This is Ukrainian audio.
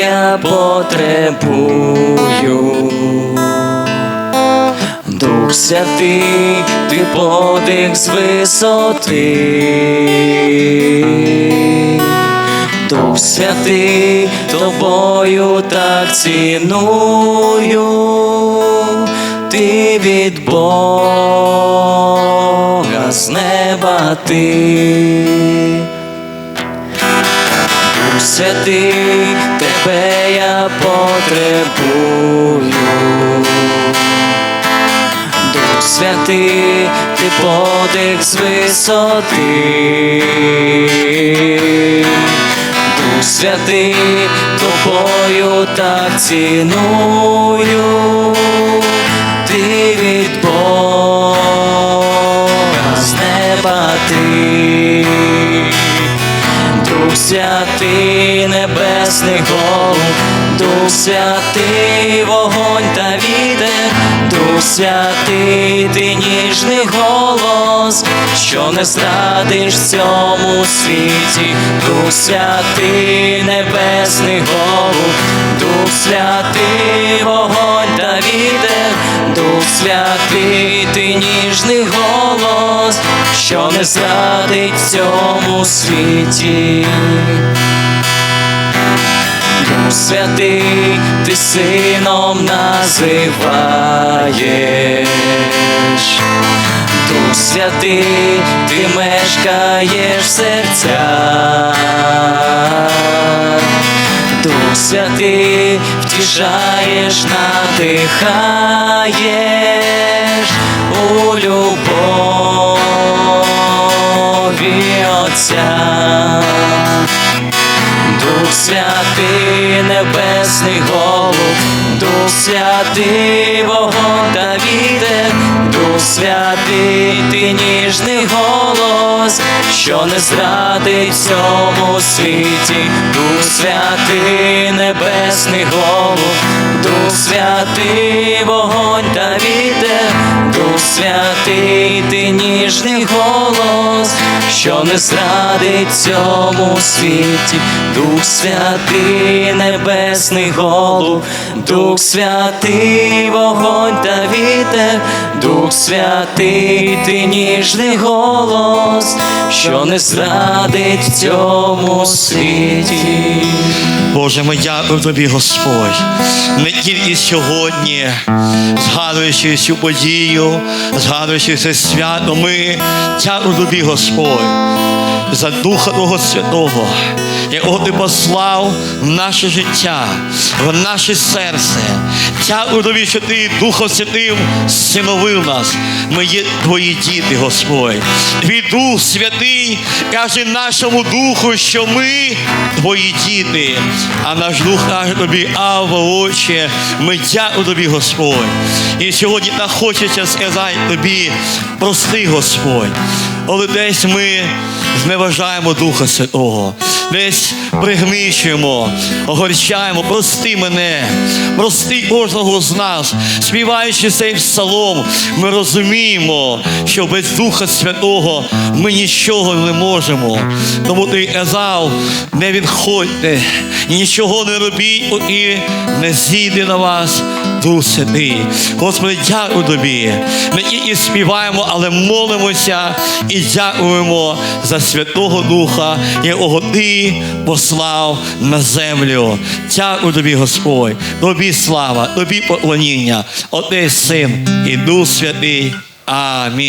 я потребую. Дух святий, ти подих з висоти. Дух святий, тобою так ціную, ти від Бога з неба ти. Дух святий, святий, ти подих з висоти. Дух святий, тобою так ціную, ти від Бога з неба ти. Дух святий, голуб, Дух святий, вогонь та вітер, Дух святий, ти ніжний голос, що не зрадиш в цьому світі, Дух святий, небесний голуб, Дух святий, вогонь та вітер, Дух святий, ти ніжний голос, що не зрадить в цьому світі. Дух святий, ти сином називаєш. Дух святий, ти мешкаєш в серцях. Дух святий, втішаєш, надихаєш небесний голуб, Дух святий, вогонь та вітер, Дух святий, ти ніжний голос, що не зрадить в цьому світі, Дух святий, небесний голуб, Дух святий, вогонь та вітер, Дух святий, ти ніжний голос, що не зрадить цьому світі, Дух святий, небесний голуб, Дух святий, вогонь та вітер, Дух святий, ти ніжний голос, що не зрадить в цьому світі. Боже, ми дякуємо тобі, Господь. Не тільки сьогодні, згадуючи цю подію, згадуючи це свято, ми дякуємо тобі, Господь, за Духа Твого Святого, якого ти послав в наше життя, в наше серце. Тобі, що ти Духом Святим синовив нас. Ми є твої діти, Господь. Твій Дух Святий каже нашому духу, що ми твої діти. А наш дух каже тобі, Авва, Отче, ми дякуємо тобі, Господь. І сьогодні так хочеться сказати тобі, прости, Господь. Але десь ми зневажаємо Духа Святого, десь пригничуємо, огорчаємо, прости мене, прости кожного з нас. Співаючи цей псалом, ми розуміємо, що без Духа Святого ми нічого не можемо. Тому ти казав, не відходьте, нічого не робіть, і не зійде на вас Дух Святий. Господи, дякую тобі. Ми і, і співаємо, але молимося і дякуємо за Святого Духа, якого ти послав на землю. Дякую тобі, Господь. Тобі слава, тобі поклоніння. Отець, Син і Дух Святий. Амінь.